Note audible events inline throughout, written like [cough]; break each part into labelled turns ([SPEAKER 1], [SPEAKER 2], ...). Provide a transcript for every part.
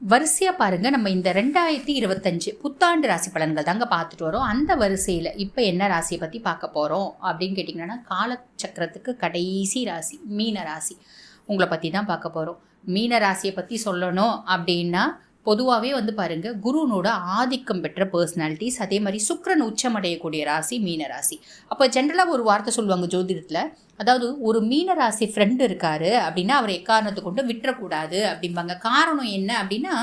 [SPEAKER 1] வரிசையாக பாருங்கள் நம்ம இந்த ரெண்டாயிரத்தி இருபத்தஞ்சு புத்தாண்டு ராசி பலன்கள் தாங்க பார்த்துட்டு வரோம். அந்த வரிசையில் இப்போ என்ன ராசியை பற்றி பார்க்க போகிறோம் அப்படின்னு கேட்டிங்கன்னா காலச்சக்கரத்துக்கு கடைசி ராசி மீன ராசி. உங்களை பற்றி தான் பார்க்க போகிறோம் மீன ராசியை பற்றி சொல்லணும் அப்படின்னா பொதுவாகவே வந்து பாருங்கள் குருனோட ஆதிக்கம் பெற்ற பர்சனாலிட்டிஸ் அதே மாதிரி சுக்கரன் உச்சமடையக்கூடிய ராசி மீன ராசி. அப்போ ஜென்ரலாக ஒரு வார்த்தை சொல்லுவாங்க ஜோதிடத்தில் அதாவது ஒரு மீன ராசி ஃப்ரெண்டு இருக்காரு அப்படின்னா அவர் எக்காரணத்தை கொண்டு விட்டுறக்கூடாது அப்படிம்பாங்க. காரணம் என்ன அப்படின்னா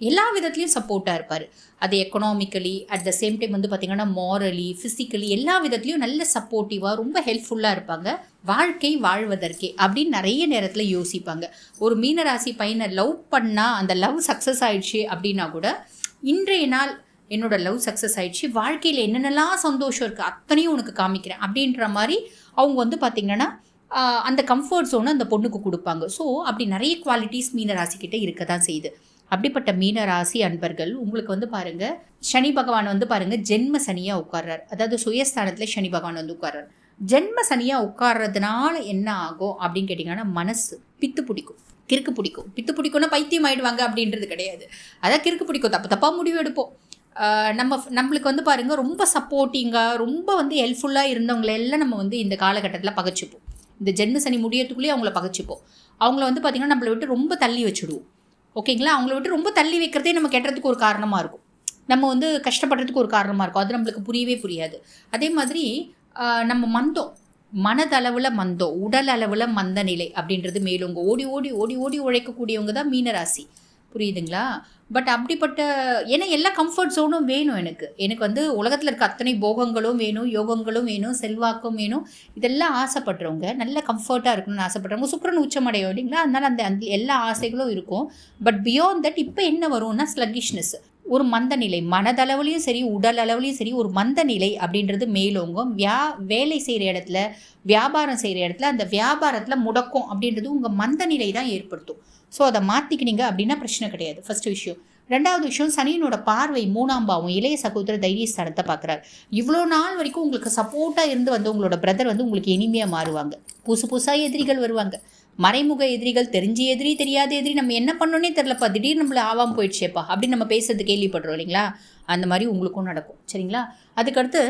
[SPEAKER 1] எல்லா விதத்துலையும் சப்போர்ட்டாக இருப்பார். அது economically at the same time வந்து பார்த்திங்கன்னா மாரலி ஃபிசிக்கலி எல்லா விதத்துலையும் நல்ல சப்போர்ட்டிவாக ரொம்ப ஹெல்ப்ஃபுல்லாக இருப்பாங்க. வாழ்க்கை வாழ்வதற்கே அப்படின்னு நிறைய நேரத்தில் யோசிப்பாங்க. ஒரு மீனராசி பையனை லவ் பண்ணால் அந்த லவ் சக்ஸஸ் ஆயிடுச்சு அப்படின்னா கூட இன்றைய நாள் என்னோட லவ் சக்ஸஸ் ஆயிடுச்சு வாழ்க்கையில் என்னென்னலாம் சந்தோஷம் இருக்குது அத்தனையும் உனக்கு காமிக்கிறேன் அப்படின்ற மாதிரி அவங்க வந்து பார்த்திங்கன்னா அந்த கம்ஃபர்ட் ஜோனை அந்த பொண்ணுக்கு கொடுப்பாங்க. ஸோ அப்படி நிறைய குவாலிட்டிஸ் மீனராசிக்கிட்ட இருக்க தான் செய்யுது. அப்படிப்பட்ட மீனராசி அன்பர்கள் உங்களுக்கு வந்து பாருங்கள் சனி பகவான் வந்து பாருங்கள் ஜென்ம சனியாக உட்கார்றார். அதாவது சுயஸ்தானத்தில் சனி பகவான் வந்து உட்கார்றார். ஜென்ம சனியாக உட்கார்றதுனால என்ன ஆகும் அப்படின்னு கேட்டிங்கன்னா மனசு பித்து பிடிக்கும் கிறுக்கு பிடிக்கும். பித்து பிடிக்கும்னா பைத்தியம் ஆயிடுவாங்க அப்படின்றது கிடையாது. அதான் கிறுக்கு பிடிக்கும். தப்பு தப்பாக முடிவு எடுப்போம். நம்ம நம்மளுக்கு வந்து பாருங்க ரொம்ப சப்போர்ட்டிங்காக ரொம்ப வந்து ஹெல்ப்ஃபுல்லாக இருந்தவங்கள எல்லாம் நம்ம வந்து இந்த காலகட்டத்தில் பகைச்சிப்போம். இந்த ஜென்ம சனி முடியறதுக்குள்ளேயே அவங்கள பகைச்சிப்போம். அவங்கள வந்து பார்த்திங்கன்னா நம்மளை விட்டு ரொம்ப தள்ளி வச்சுடுவோம். ஓகேங்களா? அவங்கள விட்டு ரொம்ப தள்ளி வைக்கிறதே நம்ம கெட்டுறதுக்கு ஒரு காரணமாக இருக்கும். நம்ம வந்து கஷ்டப்படுறதுக்கு ஒரு காரணமாக இருக்கும். அது நம்மளுக்கு புரியவே புரியாது. அதே மாதிரி நம்ம மந்தம். மனதளவில் மந்தம். உடல் அளவில் மந்த நிலை அப்படின்றது மேலோங்க ஓடி ஓடி ஓடி ஓடி உழைக்கக்கூடியவங்க தான் மீனராசி. புரியுதுங்களா? பட் அப்படிப்பட்ட ஏன்னா எல்லா கம்ஃபர்ட் ஜோனும் வேணும் எனக்கு. எனக்கு வந்து உலகத்தில் இருக்க அத்தனை போகங்களும் வேணும் யோகங்களும் வேணும் செல்வாக்கும் வேணும். இதெல்லாம் ஆசைப்படுறவங்க நல்ல கம்ஃபர்ட்டாக இருக்கணும்னு ஆசைப்படுறவங்க சுக்கரன் உச்சமடையும் இல்லைங்களா? அதனால் அந்த அந்த எல்லா ஆசைகளும் இருக்கும். பட் பியாண்ட் தட் இப்போ என்ன வரும்னா ஸ்லக்கிஷ்னஸ் ஒரு மந்த நிலை மனதளவுலையும் சரி உடல் அளவுலையும் சரி ஒரு மந்த நிலை அப்படின்றது மேலோங்கும். வியா வேலை செய்கிற இடத்துல வியாபாரம் செய்கிற இடத்துல அந்த வியாபாரத்தில் முடக்கம் அப்படின்றது உங்கள் மந்த நிலை தான் ஏற்படுத்தும். ஸோ அதை மாற்றிக்கினீங்க அப்படின்னா பிரச்சனை கிடையாது. ஃபஸ்ட்டு விஷயம். ரெண்டாவது விஷயம் சனியனோட பார்வை மூணாம் பாவம் இளைய சகோதர தைரியஸ்தானத்தை பார்க்குறாரு. இவ்வளோ நாள் வரைக்கும் உங்களுக்கு சப்போர்ட்டாக இருந்து வந்து உங்களோட பிரதர் வந்து உங்களுக்கு இனிமையாக மாறுவாங்க. புதுசு புதுசாக எதிரிகள் வருவாங்க. மறைமுக எதிரிகள் தெரிஞ்ச எதிரி தெரியாத எதிரி நம்ம என்ன பண்ணோன்னே தெரிலப்பா திடீர்னு நம்மள ஆவாம் போயிடுச்சேப்பா அப்படின்னு நம்ம பேசுறது கேள்விப்படுறோம் இல்லைங்களா? அந்த மாதிரி உங்களுக்கும் நடக்கும் சரிங்களா? அதுக்கடுத்து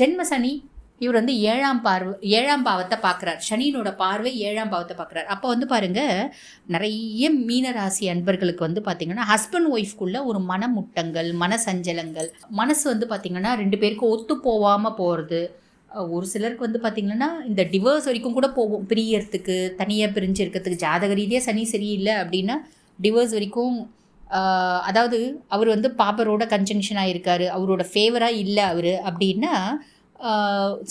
[SPEAKER 1] ஜென்ம சனி இவர் வந்து ஏழாம் பார்வை ஏழாம் பாவத்தை பார்க்குறார். சனியினோட பார்வை ஏழாம் பாவத்தை பார்க்குறார். அப்போ வந்து பாருங்கள் நிறைய மீனராசி அன்பர்களுக்கு வந்து பார்த்திங்கன்னா ஹஸ்பண்ட் ஒய்ஃப்குள்ளே ஒரு மனமுட்டங்கள் மனசஞ்சலங்கள். மனசு வந்து பார்த்திங்கன்னா ரெண்டு பேருக்கும் ஒத்து போகாமல் போகிறது ஒரு சிலருக்கு வந்து பார்த்திங்கன்னா இந்த டிவோர்ஸ் வரைக்கும் கூட போகும். பிரியறதுக்கு தனியாக பிரிஞ்சு இருக்கிறதுக்கு. ஜாதக ரீதியாக சனி சரியில்லை அப்படின்னா டிவோர்ஸ் வரைக்கும் அதாவது அவர் வந்து பாப்பரோட கன்ஜங்ஷனாக இருக்கார் அவரோட ஃபேவராக இல்லை அவர் அப்படின்னா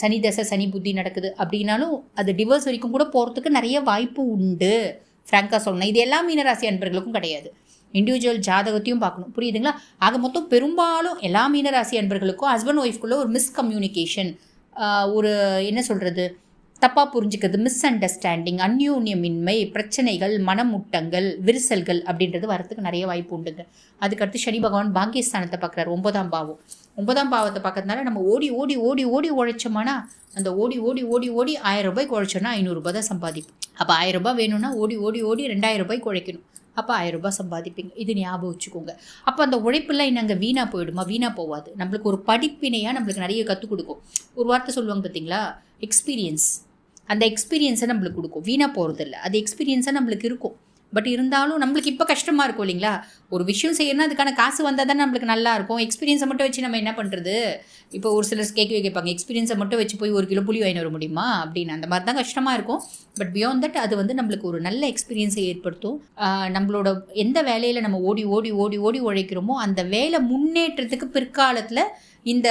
[SPEAKER 1] சனி தசை சனி புத்தி நடக்குது அப்படின்னாலும் அது டிவோர்ஸ் வரைக்கும் கூட போகிறதுக்கு நிறைய வாய்ப்பு உண்டு. ஃப்ராங்காக சொல்லணும். இது எல்லா மீனராசி அன்பர்களுக்கும் கிடையாது. இண்டிவிஜுவல் ஜாதகத்தையும் பார்க்கணும். புரியுதுங்களா? ஆக மொத்தம் பெரும்பாலும் எல்லா மீனராசி அன்பர்களுக்கும் ஹஸ்பண்ட் ஒய்ஃப்குள்ளே ஒரு மிஸ்கம்யூனிகேஷன் ஒரு என்ன சொல்கிறது தப்பாக புரிஞ்சுக்கிறது மிஸ் அண்டர்ஸ்டாண்டிங் அந்யூன்யமின்மை பிரச்சனைகள் மனமுட்டங்கள் விரிசல்கள் அப்படின்றது வரத்துக்கு நிறைய வாய்ப்பு உண்டுங்க. அதுக்கடுத்து சனி பகவான் பாக்கியஸ்தானத்தை பார்க்குறாரு ஒன்பதாம் பாவம். ஒன்பதாம் பாவத்தை பார்க்கறதுனால நம்ம ஓடி ஓடி ஓடி ஓடி உழைச்சோம்னா அந்த ஓடி ஓடி ஓடி ஓடி ஆயிரம் ரூபாய்க்கு உழைச்சோன்னா ஐநூறுரூபா தான் சம்பாதிப்போம். அப்போ ஆயிரம் ரூபாய் வேணும்னா ஓடி ஓடி ஓடி ரெண்டாயிரம் ரூபாய்க்கு உழைக்கணும் அப்போ ஆயிரம் ரூபாய் சம்பாதிப்பீங்க. இது ஞாபகம் வச்சுக்கோங்க. அப்போ அந்த உழைப்பெல்லாம் என்னங்க? வீணாக போயிடுமா? வீணாக போகாது நம்மளுக்கு ஒரு படிப்பினையாக நம்மளுக்கு நிறைய கற்றுக் கொடுக்கும். ஒரு வார்த்தை சொல்லுவாங்க பார்த்தீங்களா? எக்ஸ்பீரியன்ஸ் அந்த எக்ஸ்பீரியன்ஸை நம்மளுக்கு கொடுக்கும். வீணாக போகிறது இல்லை அது எக்ஸ்பீரியன்ஸாக நம்மளுக்கு இருக்கும். பட் இருந்தாலும் நம்மளுக்கு இப்போ கஷ்டமாக இருக்கும் இல்லைங்களா? ஒரு விஷயம் செய்யணும்னா அதுக்கான காசு வந்தால் தான் நம்மளுக்கு நல்லா இருக்கும். எக்ஸ்பீரியன்ஸை மட்டும் வச்சு நம்ம என்ன பண்ணுறது இப்போ ஒரு சிலர் கேட்கவே கேட்பாங்க எக்ஸ்பீரியன்ஸை மட்டும் வச்சு போய் ஒரு கிலோ புளி வாங்கி வர முடியுமா? அப்படின்னு. அந்த மாதிரி தான் கஷ்டமாக இருக்கும். பட் பியாண்ட் தட் அது வந்து நம்மளுக்கு ஒரு நல்ல எக்ஸ்பீரியன்ஸை ஏற்படுத்தும். நம்மளோட எந்த வேலையில் நம்ம ஓடி ஓடி ஓடி ஓடி உழைக்கிறோமோ அந்த வேலை முன்னேற்றத்துக்கு பிற்காலத்தில் இந்த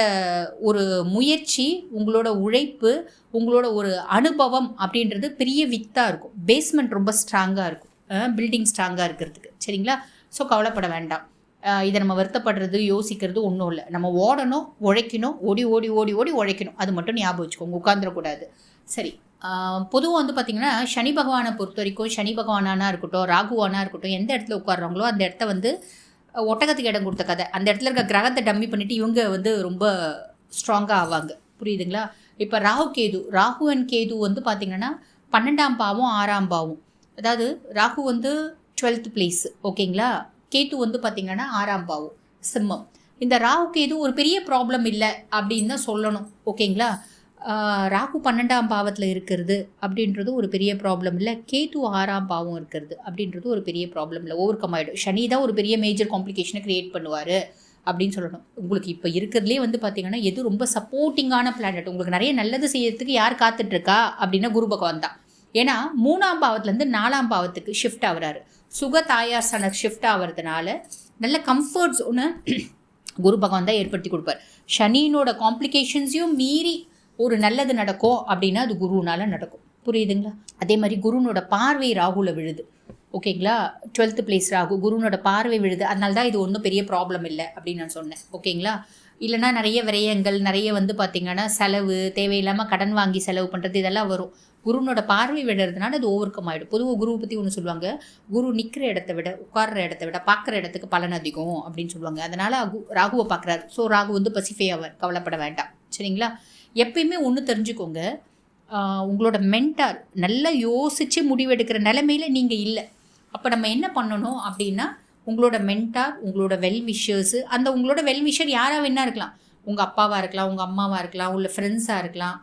[SPEAKER 1] ஒரு முயற்சி உங்களோட உழைப்பு உங்களோட ஒரு அனுபவம் அப்படின்றது பெரிய வித்தாக இருக்கும். பேஸ்மெண்ட் ரொம்ப ஸ்ட்ராங்காக இருக்கும். பில்டிங் ஸ்ட்ராங்காக இருக்கிறதுக்கு. சரிங்களா? ஸோ கவலைப்பட வேண்டாம். இதை நம்ம வருத்தப்படுறது யோசிக்கிறது ஒன்றும் இல்லை. நம்ம ஓடணும் உழைக்கணும் ஓடி ஓடி ஓடி ஓடி உழைக்கணும். அது மட்டும் ஞாபகம் வச்சுக்கோங்க உட்காந்துடக்கூடாது சரி. பொதுவாக வந்து பார்த்திங்கன்னா சனி பகவானை பொறுத்த வரைக்கும் சனி பகவானானா இருக்கட்டும் ராகுவானா இருக்கட்டும் எந்த இடத்துல உட்கார்றாங்களோ அந்த இடத்த வந்து ஒட்டகத்துக்கு இடம் கொடுத்த கதை. அந்த இடத்துல இருக்க கிரகத்தை டம்மி பண்ணிவிட்டு இவங்க வந்து ரொம்ப ஸ்ட்ராங்காக ஆவாங்க. புரியுதுங்களா? இப்போ ராகு கேது ராகு அண்ட் கேது வந்து பார்த்திங்கன்னா பன்னெண்டாம் பாவம் ஆறாம் பாவம். அதாவது ராகு வந்து டுவெல்த் பிளேஸ் ஓகேங்களா? கேத்து வந்து பார்த்திங்கன்னா ஆறாம் பாவம் சிம்மம். இந்த ராகுக்கு எதுவும் ஒரு பெரிய ப்ராப்ளம் இல்லை அப்படின்னு தான் சொல்லணும் ஓகேங்களா? ராகு பன்னெண்டாம் பாவத்தில் இருக்கிறது அப்படின்றது ஒரு பெரிய ப்ராப்ளம் இல்லை கேத்து ஆறாம் பாவம் இருக்கிறது அப்படின்றது ஒரு பெரிய ப்ராப்ளம் இல்லை. ஓவர் கம் ஆகிடும் சனி தான் ஒரு பெரிய மேஜர் காம்ப்ளிகேஷனை க்ரியேட் பண்ணுவார் அப்படின்னு சொல்லணும். உங்களுக்கு இப்போ இருக்கிறதுலே வந்து பார்த்தீங்கன்னா எது ரொம்ப சப்போர்ட்டிங்கான பிளானட் உங்களுக்கு நிறைய நல்லது செய்யறதுக்கு யார் காத்துட்ருக்கா அப்படின்னா குரு பகவான் தான். ஏன்னா மூணாம் பாவத்துலேருந்து நாலாம் பாவத்துக்கு ஷிஃப்ட் ஆகுறாரு. சுக தாயாசன ஷிஃப்ட் ஆகிறதுனால நல்ல கம்ஃபர்ட்ஸ் ஒன்று [clears throat] குரு பகவான் தான் ஏற்படுத்தி கொடுப்பார். சனியினோட காம்ப்ளிகேஷன்ஸையும் மீறி ஒரு நல்லது நடக்கும் அப்படின்னா அது குருனால் நடக்கும். புரியுதுங்களா? அதே மாதிரி குருனோட பார்வை ராகுல விழுது. ஓகேங்களா? டுவெல்த்து பிளேஸ் ராகு குருனோட பார்வை விழுது. அதனால தான் இது ஒன்றும் பெரிய ப்ராப்ளம் இல்லை அப்படின்னு நான் சொன்னேன். ஓகேங்களா? இல்லைனா நிறைய விரயங்கள் நிறைய வந்து பார்த்திங்கன்னா செலவு தேவையில்லாமல் கடன் வாங்கி செலவு பண்ணுறது இதெல்லாம் வரும். குருனோட பார்வை விடுறதுனால அது ஓவர் கம் ஆகிடும் பொதுவாக குருவை பற்றி ஒன்று சொல்லுவாங்க. குரு நிற்கிற இடத்த விட உட்கார்ற இடத்த விட பார்க்குற இடத்துக்கு பலன் அதிகம் அப்படின்னு சொல்லுவாங்க. அதனால் ராகுவை பார்க்குறாரு. ஸோ ராகு வந்து பசிஃபை அவர் கவலைப்பட வேண்டாம். சரிங்களா? எப்பயுமே ஒன்று தெரிஞ்சுக்கோங்க. உங்களோட மென்டார் நல்லா யோசித்து முடிவெடுக்கிற நிலமையில் நீங்கள் இல்லை. அப்போ நம்ம என்ன பண்ணணும் அப்படின்னா உங்களோட மென்டார் உங்களோட வெல் விஷர்ஸு அந்த உங்களோட வெல் விஷர் யாராக வேணா இருக்கலாம். உங்கள் அப்பாவாக இருக்கலாம் உங்கள் அம்மாவாக இருக்கலாம் உள்ள ஃப்ரெண்ட்ஸாக இருக்கலாம்.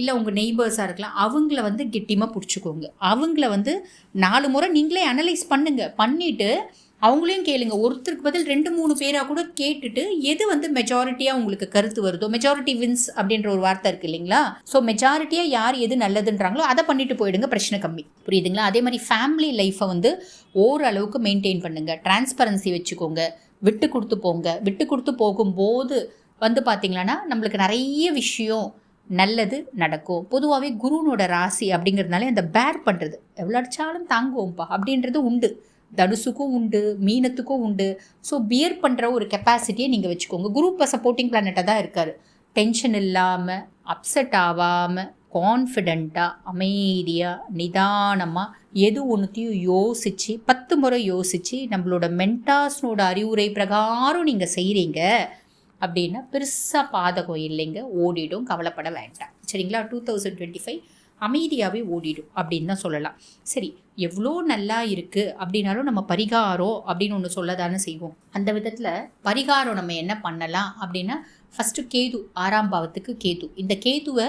[SPEAKER 1] இல்லை உங்கள் நெய்பர்ஸாக இருக்கலாம் அவங்கள வந்து கெட்டியமாக பிடிச்சிக்கோங்க. அவங்கள வந்து நாலு முறை நீங்களே அனலைஸ் பண்ணுங்கள் பண்ணிவிட்டு அவங்களையும் கேளுங்க. ஒருத்தருக்கு பதில் ரெண்டு மூணு பேராக கூட கேட்டுட்டு எது வந்து மெஜாரிட்டியாக உங்களுக்கு கருத்து வருதோ மெஜாரிட்டி வின்ஸ் அப்படின்ற ஒரு வார்த்தை இருக்குது இல்லைங்களா? ஸோ மெஜாரிட்டியாக யார் எது நல்லதுன்றாங்களோ அதை பண்ணிட்டு போயிடுங்க. பிரச்சனை கம்மி. புரியுதுங்களா? அதே மாதிரி ஃபேமிலி லைஃப்பை வந்து ஓரளவுக்கு மெயின்டைன் பண்ணுங்கள் டிரான்ஸ்பரன்சி வச்சுக்கோங்க. விட்டு கொடுத்து போங்க. விட்டு கொடுத்து போகும்போது வந்து பார்த்திங்களா நம்மளுக்கு நிறைய விஷயம் நல்லது நடக்கும். பொதுவாகவே குருனோட ராசி அப்படிங்கிறதுனால அந்த பேர் பண்ணுறது எவ்வளோ அடிச்சாலும் தாங்குவோம்ப்பா அப்படின்றது உண்டு. தனுசுக்கும் உண்டு மீனத்துக்கும் உண்டு. ஸோ பியர் பண்ணுற ஒரு கெப்பாசிட்டியை நீங்கள் வச்சுக்கோங்க. குரு இப்போ சப்போர்ட்டிங் பிளானட்டாக தான் இருக்கார். டென்ஷன் இல்லாமல் அப்செட் ஆகாமல் கான்ஃபிடெண்ட்டாக அமைதியாக நிதானமாக எது ஒன்றுத்தையும் யோசித்து பத்து முறை யோசித்து நம்மளோட மென்டாஸ்னோட அறிவுரை பிரகாரம் நீங்கள் செய்கிறீங்க அப்படின்னா பெருசாக பாதகம் இல்லைங்க. ஓடிடும். கவலைப்பட வேண்டாம். சரிங்களா? டூ தௌசண்ட் டுவெண்ட்டி ஃபைவ் அமைதியாகவே ஓடிடும் அப்படின்னு தான் சொல்லலாம். சரி எவ்வளோ நல்லா இருக்குது அப்படின்னாலும் நம்ம பரிகாரம் அப்படின்னு ஒன்று சொல்ல தானே செய்வோம். அந்த விதத்தில் பரிகாரம் நம்ம என்ன பண்ணலாம் அப்படின்னா ஃபஸ்ட்டு கேது ஆறாம் பாவத்துக்கு கேது. இந்த கேதுவை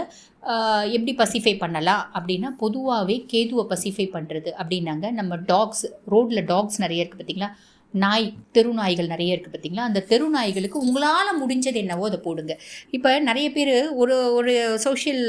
[SPEAKER 1] எப்படி பசிஃபை பண்ணலாம் அப்படின்னா பொதுவாகவே கேதுவை பசிஃபை பண்ணுறது அப்படின்னாங்க. நம்ம டாக்ஸ் ரோட்டில் டாக்ஸ் நிறைய இருக்குது பார்த்தீங்களா? நாய் தெரு நாய்கள் நிறைய இருக்குது பார்த்தீங்களா? அந்த தெரு நாய்களுக்கு உங்களால் முடிஞ்சது என்னவோ அதை போடுங்க. இப்போ நிறைய பேர் ஒரு ஒரு சோஷியல்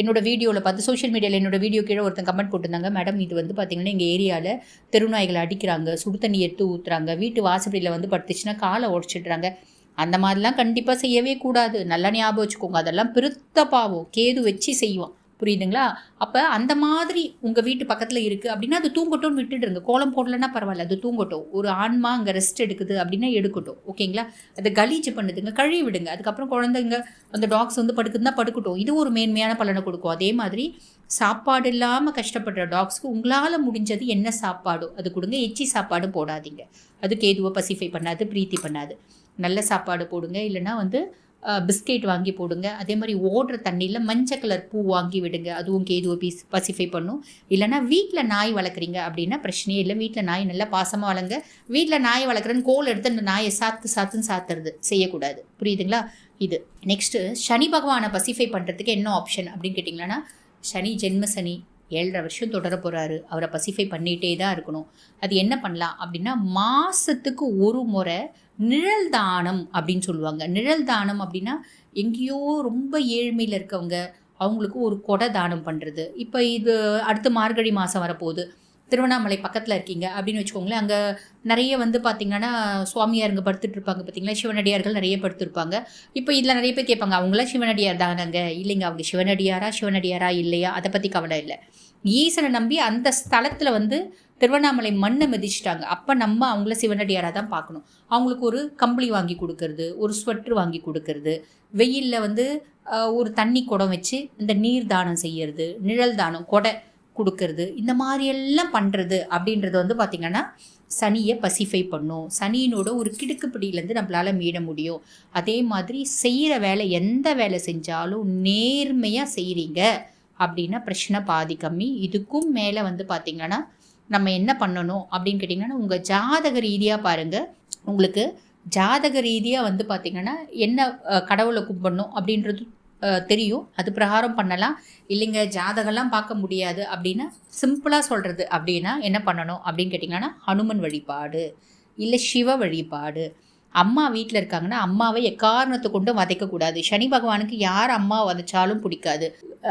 [SPEAKER 1] என்னோட வீடியோவில் பார்த்து சோஷியல் மீடியாவில் என்னோட வீடியோ கீழே ஒருத்தன் கமெண்ட் போட்டிருந்தாங்க. மேடம் இது வந்து பார்த்தீங்கன்னா எங்கள் ஏரியாவில் தெருநாய்களை அடிக்கிறாங்க சுடு தண்ணி எடுத்து ஊற்றுறாங்க வீட்டு வாசப்படியில் வந்து படுத்துச்சுன்னா காலை உடச்சிடுறாங்க. அந்த மாதிரிலாம் கண்டிப்பாக செய்யவே கூடாது. நல்லா ஞாபகம் வச்சுக்கோங்க. அதெல்லாம் பெருத்த பாவம். கேது வச்சு செய்வான். புரியுதுங்களா? அப்போ அந்த மாதிரி உங்கள் வீட்டு பக்கத்தில் இருக்குது அப்படின்னா அது தூங்கட்டும்னு விட்டுடுங்க கோலம் போடலன்னா பரவாயில்ல அது தூங்கட்டும். ஒரு ஆன்மா அங்கே ரெஸ்ட் எடுக்குது அப்படின்னா எடுக்கட்டும். ஓகேங்களா? அதை கலீஜ் பண்ணுதுங்க கழுவி விடுங்க. அதுக்கப்புறம் குழந்தைங்க அந்த டாக்ஸ் வந்து படுக்குதுன்னா படுக்கட்டும். இது ஒரு மேன்மையான பலனை கொடுக்கும். அதே மாதிரி சாப்பாடு இல்லாமல் கஷ்டப்படுற டாக்ஸ்க்கு உங்களால் முடிஞ்சது என்ன சாப்பாடோ அது கொடுங்க. எச்சி சாப்பாடு போடாதீங்க. அதுக்கு எதுவோ பசிஃபை பண்ணாது பிரீத்தி பண்ணாது. நல்ல சாப்பாடு போடுங்க. இல்லைன்னா வந்து பிஸ்கெட் வாங்கி போடுங்க. அதே மாதிரி ஓடுற தண்ணியில் மஞ்சள் கலர் பூ வாங்கி விடுங்க. அதுவும் கேதுவை பீஸ் பசிஃபை பண்ணும். இல்லைன்னா வீட்டில் நாய் வளர்க்குறீங்க அப்படின்னா பிரச்சனையே இல்லை. வீட்டில் நாய் நல்லா பாசமாக வளங்க வீட்டில் நாய் வளர்க்குறேன்னு கோல் எடுத்து அந்த நாயை சாத்து சாத்துன்னு சாத்துறது செய்யக்கூடாது. புரியுதுங்களா? இது. நெக்ஸ்ட்டு சனி பகவானை பசிஃபை பண்ணுறதுக்கு என்ன ஆப்ஷன் அப்படின்னு கேட்டிங்கன்னா சனி ஜென்ம சனி ஏழரை வருஷம் தொடர போகிறாரு அவரை பசிஃபை பண்ணிகிட்டே தான் இருக்கணும். அது என்ன பண்ணலாம் அப்படின்னா மாதத்துக்கு ஒரு முறை நிழல் தானம் அப்படின்னு சொல்லுவாங்க. நிழல் தானம் அப்படின்னா எங்கேயோ ரொம்ப ஏழ்மையில் இருக்கவங்க அவங்களுக்கு ஒரு கொடை தானம் பண்ணுறது இப்போ இது அடுத்து மார்கழி மாதம் வரப்போகுது. திருவண்ணாமலை பக்கத்தில் இருக்கீங்க அப்படின்னு வச்சுக்கோங்களேன். அங்கே நிறைய வந்து பார்த்திங்கன்னா சுவாமியாருங்க படுத்துட்டு இருப்பாங்க பார்த்தீங்களா சிவனடியார்கள் நிறைய படுத்திருப்பாங்க. இப்போ இதில் நிறைய பேர் கேட்பாங்க அவங்களாம் சிவனடியார் தானங்க? இல்லைங்க அவங்க சிவனடியாரா சிவனடியாரா இல்லையா? அதை பற்றி கவலை இல்லை. ஈசனை நம்பி அந்த ஸ்தலத்தில் வந்து திருவண்ணாமலை மண்ணை மிதிச்சிட்டாங்க. அப்போ நம்ம அவங்கள சிவனடியாராக தான் பார்க்கணும். அவங்களுக்கு ஒரு கம்பளி வாங்கி கொடுக்கறது ஒரு ஸ்வெட்ரு வாங்கி கொடுக்கறது வெயிலில் வந்து ஒரு தண்ணி குடம் வச்சு இந்த நீர் தானம் செய்யறது நிழல் தானம் கொடை கொடுக்கறது இந்த மாதிரியெல்லாம் பண்ணுறது அப்படின்றது வந்து பார்த்திங்கன்னா சனியை பசிஃபை பண்ணும். சனியினோட ஒரு கிடுக்கு பிடியிலேருந்து நம்மளால் மீட முடியும். அதே மாதிரி செய்கிற வேலை எந்த வேலை செஞ்சாலும் நேர்மையாக செய்கிறீங்க அப்படின்னா பிரச்சனை பாதி கம்மி. இதுக்கும் மேலே வந்து பார்த்திங்கன்னா நம்ம என்ன பண்ணணும் அப்படின்னு கேட்டிங்கன்னா உங்கள் ஜாதக ரீதியாக பாருங்கள் உங்களுக்கு ஜாதக ரீதியாக வந்து பார்த்திங்கன்னா என்ன கடவுளை கும்பிடணும் அப்படின்றது தெரியும். அது பிரகாரம் பண்ணலாம். இல்லைங்க ஜாதகம்லாம் பார்க்க முடியாது அப்படின்னா சிம்பிளாக சொல்கிறது அப்படின்னா என்ன பண்ணணும் அப்படின்னு கேட்டிங்கன்னா ஹனுமன் வழிபாடு இல்லை சிவ வழிபாடு. அம்மா வீட்டில் இருக்காங்கன்னா அம்மாவை எக்காரணத்தை கொண்டும் வதைக்கக்கூடாது. சனி பகவானுக்கு யார் அம்மா வதைச்சாலும் பிடிக்காது.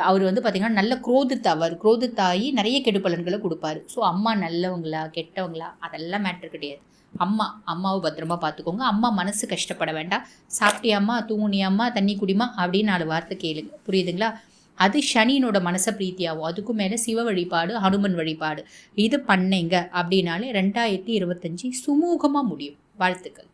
[SPEAKER 1] அவர் வந்து பார்த்திங்கன்னா நல்ல குரோதித்தாவார் குரோதித்தாயி நிறைய கெடுபலன்களை கொடுப்பாரு. ஸோ அம்மா நல்லவங்களா கெட்டவங்களா? அதெல்லாம் மேட்ரு கிடையாது. அம்மா அம்மாவை பத்திரமா பார்த்துக்கோங்க அம்மா மனசு கஷ்டப்பட வேண்டாம். சாப்பிட்டியாம்மா தூங்குனியாம்மா தண்ணி குடிமா அப்படின்னு நாலு வார்த்தை கேளுங்க. புரியுதுங்களா? அது சனியினோட மனசை பிரீத்தியாகும். அதுக்கும் மேலே சிவ வழிபாடு ஹனுமன் வழிபாடு. இது பண்ணீங்க அப்படின்னாலே ரெண்டாயிரத்தி இருபத்தஞ்சி சுமூகமாக முடியும். வாழ்த்துக்கள்.